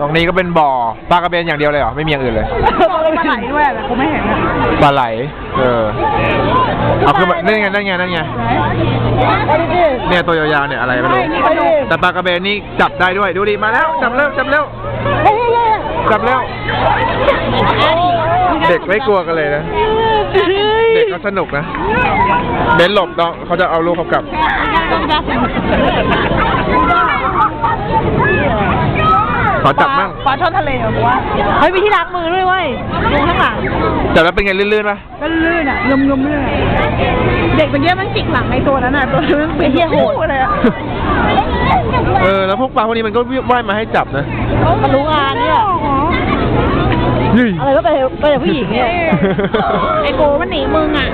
ตรงนี้ก็เป็นบ่อปลากระเบนอย่างเดียวเลยเหรอ ไม่มีอย่างอื่นเลย ปลาไหลด้วยแต่กูไม่เห็นอะปลาไหล เออ เอาขึ้นมานั่นไง นั่นไง นั่นไง เนี่ยตัวยาวๆเนี่ยอะไรไม่รู้ แต่ปลากระเบนนี่จับได้ด้วย ดูดิ มาแล้ว จับเร็ว จับเร็ว จับเร็ว เด็กไม่กลัวกันเลยนะ เด็กก็สนุกนะ เบนหลบน้องเขาจะเอาลูกเขากลับ ขอจับมั่งปลาช่อนทะเลเหรอกูว่าเฮ้ยมีที่ล้างมือด้วยเว้ยดูข้างหลังจับแล้วเป็นไงลื่นๆปะก็ลื่นอะยมยมๆลื่นอะเด็กเมื่อกี้มันจิกหลังไอ้ตัวนั้นอะตัวนั้นมันเป็นเหี้ยโหด เลยอะเออแล้วพวกปลาพวกนี้มันก็ว่ายมาให้จับนะมันรู้งานเนี่ยนี่อะไรก็ไปไปแต่ผู้หญิงเนี่ยไอ้โกมันหนีมึงอะ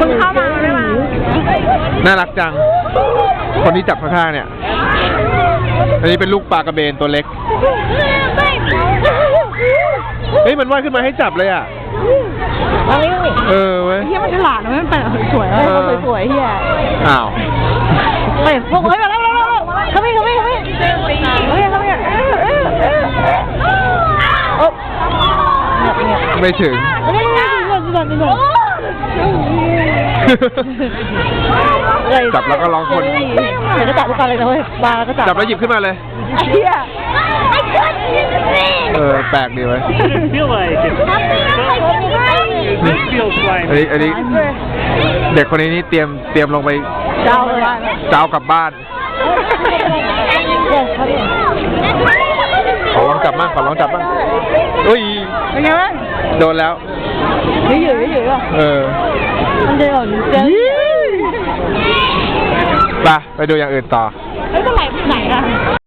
มึงเข้ามาได้มาน่ารักจัง คนที่จับข้างๆเนี่ย อันนี้เป็นลูกปลากระเบนตัวเล็ก เฮ้ยมันว่ายขึ้นมาให้จับเลยอะ มานี่นี่เออเว้ยเฮียมันฉลาดนะมันเป็นแบบสวยๆเฮ้อะยคนสวยๆเฮียอ้าวเฮ้ยพวกเฮ้ยมาแล้วมาแล้วมาแล้วเข้าไปเข้าไปเข้าไปเฮ้ยเข้าไปโอ๊ะเนี่ยเนี่ยไม่ถึงเฮ้ยนี่นี่ นี่นี่นี่จับแล้วก็ร้องคน เดี๋ยวก็จับทุกคนเลยนะเว้ยมาแล้วก็จับจับแล้วหยิบขึ้นมาเลยเฮียเออ แปลกดีเว้ย Doesn't feel like it. This feels อัน like นี้อันนี้เด็กคนนี้นี่เตรียมเตรียมลงไปเจ้าเลยเจ้ากลับบ้านเนี่ยเขาเนี่ยขอลองจับบ้างขอลองจับบ้าง อุ้ย เป็นไงบ้างโดนแล้วเฮ้ยอยู่เฉยๆว่ะเออ มันเดินออกเจอ ไปไปดูอย่างอื่นต่อ แล้วเมื่อไหร่ไหนอะ